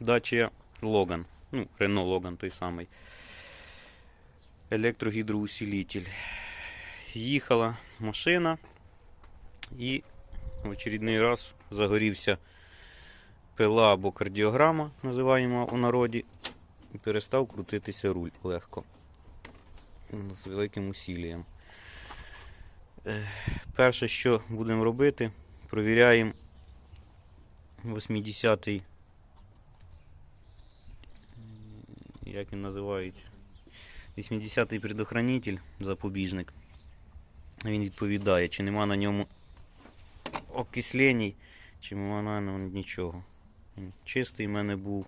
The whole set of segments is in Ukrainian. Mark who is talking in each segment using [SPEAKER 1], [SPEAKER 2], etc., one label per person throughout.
[SPEAKER 1] Dacia Logan. Ну, Renault Logan той самий. Електрогідроусилитель. Їхала машина і в очередний раз загорівся пила або кардіограма, називаємо у народі, і перестав крутитися руль легко. З великим усілієм. Е, Перше, що будемо робити, провіряємо 80-й. Як він називається? 80-й предохранитель, запобіжник. Він відповідає, чи нема на ньому окисленій, чи нема на ньому нічого. Чистий в мене був.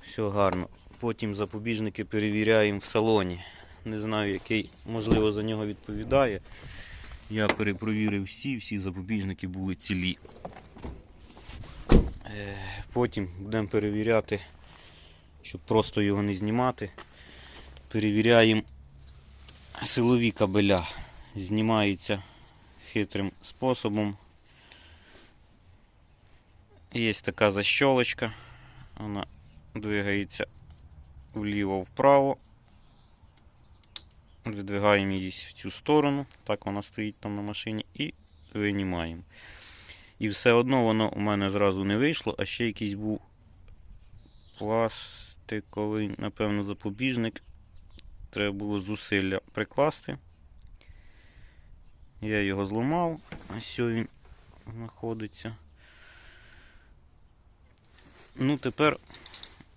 [SPEAKER 1] Все гарно. Потім запобіжники перевіряємо в салоні. Не знаю, який, можливо, за нього відповідає. Я перепровірив всі, всі запобіжники були цілі. Е, Потім будемо перевіряти, щоб просто його не знімати. Перевіряємо силові кабеля. Знімається хитрим способом. Є така защолочка. Вона двигається вліво-вправо. Видвигаємо її в цю сторону, так вона стоїть там на машині, і винімаємо. І все одно воно у мене зразу не вийшло, а ще якийсь був пластиковий, напевно, запобіжник. Треба було зусилля прикласти. Я його зламав, ось він знаходиться. Ну, тепер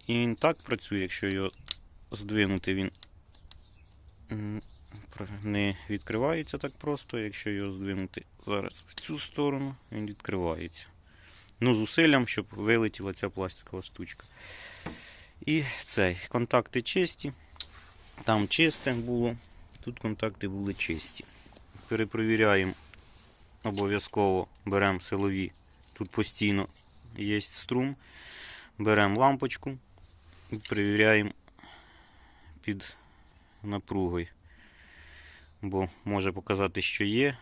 [SPEAKER 1] і він так працює, якщо його здвинути, він не відкривається так просто. Якщо його здвинути зараз в цю сторону, він відкривається. Ну, з усиллям, щоб вилетіла ця пластикова штучка. І цей. Контакти чисті. Там чисте було, тут контакти були чисті. Перепровіряємо обов'язково, беремо силові. Тут постійно є струм. Беремо лампочку і перевіряємо під напругою. Бо може показати, що є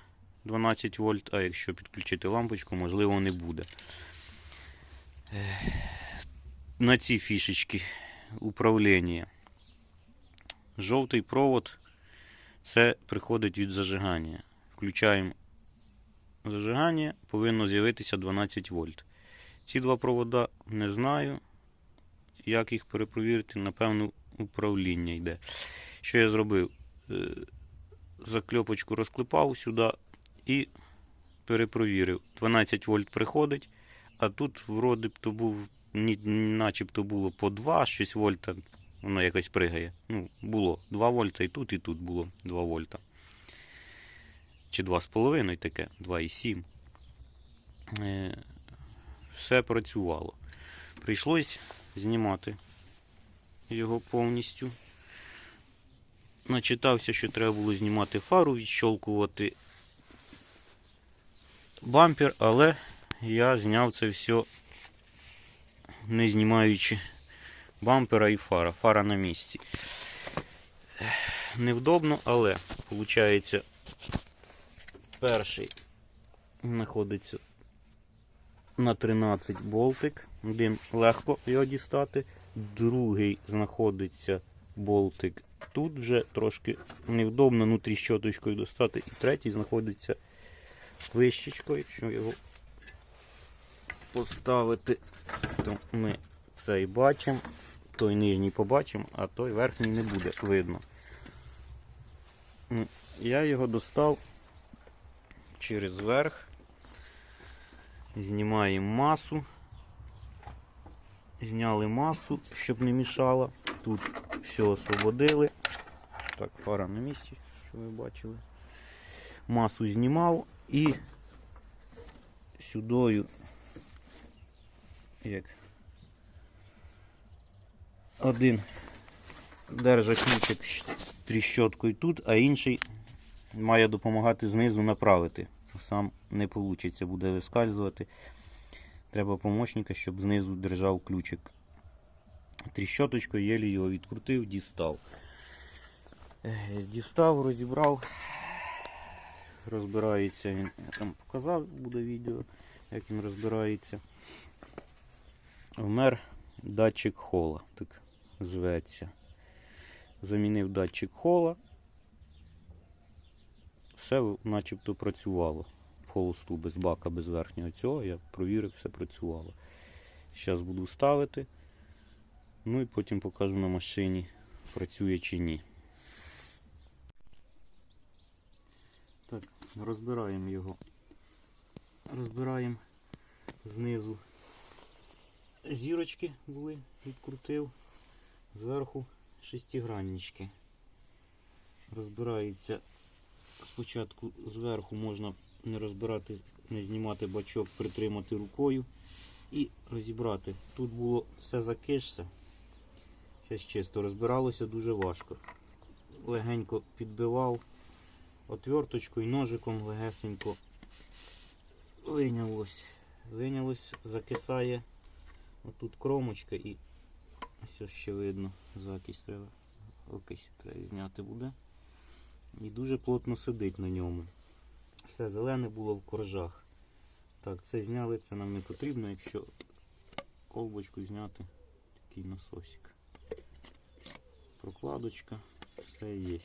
[SPEAKER 1] 12 вольт, а якщо підключити лампочку, можливо, не буде. На ці фішечки управління. Жовтий провод це приходить від зажигання. Включаємо зажигання, повинно з'явитися 12 вольт. Ці два провода не знаю. Як їх перепровірити, напевно, управління йде. Що я зробив? Е, Закльопочку розклепав сюди і перепровірив. 12 вольт приходить, а тут вроде б то був, начебто було по 2, щось вольта, воно якось пригає. Ну, було 2 вольта і тут, і тут було 2 вольта. Чи 2,5 таке, 2,7. Е, все працювало. Прийшлось знімати його повністю. Начитався, що треба було знімати фару, відщолкувати бампер, але я зняв це все не знімаючи бампера і фара. Фара на місці. Невдобно, але виходить, перший знаходиться на 13 болтик. Один легко його дістати. Другий знаходиться болтик. Тут вже трошки невдобно внутрі щоточкою достати. І третій знаходиться вищечкою. Якщо його поставити, то ми цей бачимо. Той нижній побачимо, а той верхній не буде видно. Ну, Я його достав через верх. Знімаємо масу. Зняли масу, щоб не мішало. Тут все освободили. Так, фара на місці, що ви бачили. Масу знімав і сюдою, як один держить ключик тріщоткою тут, а інший має допомагати знизу направити. Сам не вийде, буде вискальзувати. Треба помощника, щоб знизу держав ключик. Тріщоточкою єлі його відкрутив, дістав. Дістав, розібрав. Розбирається він. Я там показав, буде відео, як він розбирається. Вмер датчик хола, так зветься. Замінив датчик хола. Все начебто працювало. В холосту без бака, без верхнього цього. Я провірив, все працювало. Зараз буду ставити. Ну і потім покажу на машині, працює чи ні. Так, розбираємо його. Розбираємо знизу. Зірочки були, відкрутив. Зверху шестиграннички. Розбирається спочатку зверху можна не розбирати, не знімати бачок, притримати рукою і розібрати. Тут було все закишся. Зараз чисто розбиралося дуже важко. Легенько підбивав отверточкою, ножиком легесенько винялось. Винялось, закисає. Отут кромочка і ось ще видно, закись треба. Окись треба зняти буде. І дуже плотно сидить на ньому. Все зелене було в коржах. Так, це зняли, це нам не потрібно, якщо колбочку зняти, такий насосик. Прокладочка, все є.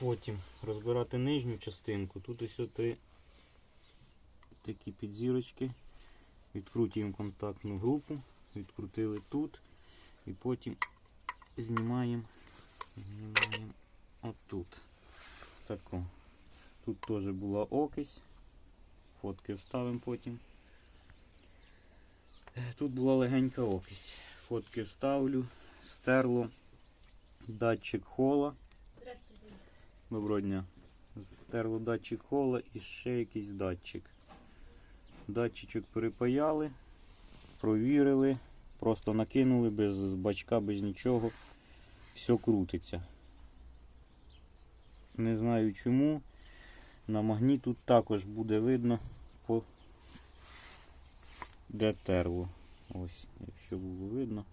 [SPEAKER 1] Потім розбирати нижню частинку. Тут ось три такі підзірочки. Відкрутюємо контактну групу, відкрутили тут і потім знімаємо, знімаємо отут. Тако. Тут теж була окись. Фотки вставимо потім. Е, Тут була легенька окись. Фотки вставлю, стерло, датчик хола. Доброго дня. Стерло датчик хола і ще якийсь датчик. Датчичок перепаяли, провірили, просто накинули без бачка, без нічого. Все крутиться. Не знаю чому. На магніту також буде видно по де. Ось, якщо було видно.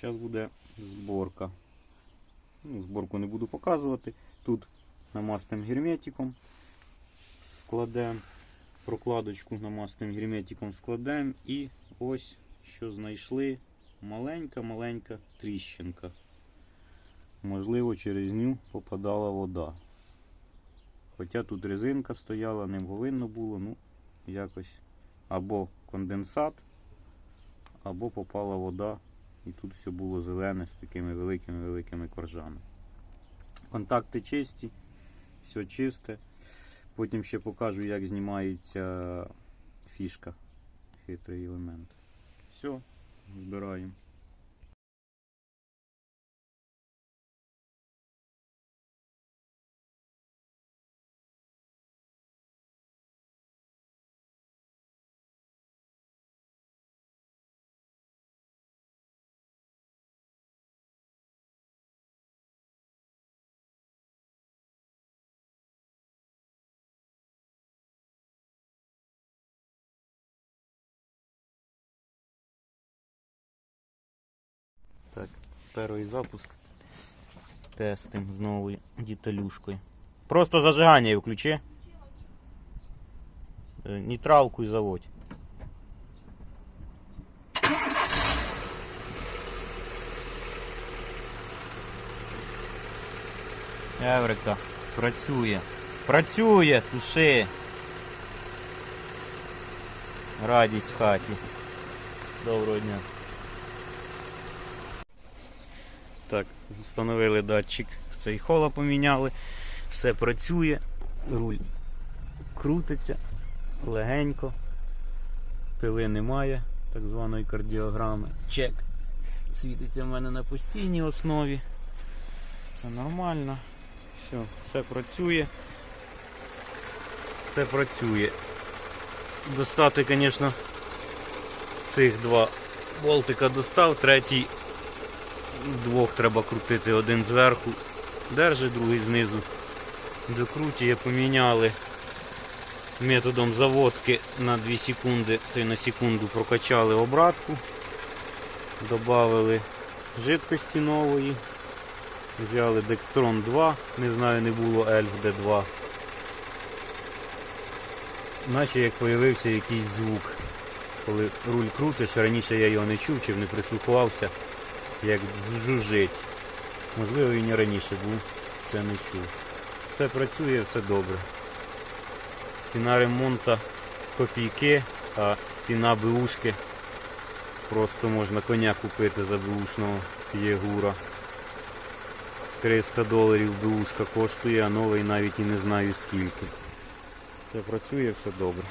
[SPEAKER 1] Зараз буде зборка. Ну, зборку не буду показувати. Тут намастим герметиком, складемо, прокладочку намастим герметиком складемо і ось що знайшли маленька-маленька тріщинка. Можливо, через ню попадала вода. Хоча тут резинка стояла, не повинно було, ну, якось або конденсат, або попала вода, і тут все було зелене з такими великими-великими коржами. Контакти чисті, все чисте. Потім ще покажу, як знімається фішка, хитрий елемент. Все, збираємо. Перший запуск. Тестим з новою деталюшкою. Просто зажигання включи. Е, Нейтралку і заводь. Еврика, працює. Працює, туши. Радість в хаті. Доброго дня. Так, встановили датчик, цей хола поміняли, все працює, руль крутиться легенько, пили немає, так званої кардіограми. Чек світиться в мене на постійній основі. Це нормально. Все, все працює. Все працює. Достати, звісно, цих два болтика достав, третій Двох треба крутити, один зверху держить, другий знизу. Докрутює, поміняли методом заводки на 2 секунди, то й на секунду прокачали обратку, додали жидкості нової, взяли Dextron 2, не знаю, не було LD2. наче як появився якийсь звук. Коли руль крутиш, раніше я його не чув чи не прислухувався, жужжить. Можливо, він і раніше був, це не чув. Все працює, все добре. Ціна ремонту копійки, а ціна беушки просто можна коня купити за беушного єгура. 300 доларів беушка коштує, а новий навіть і не знаю скільки. Все працює, все добре.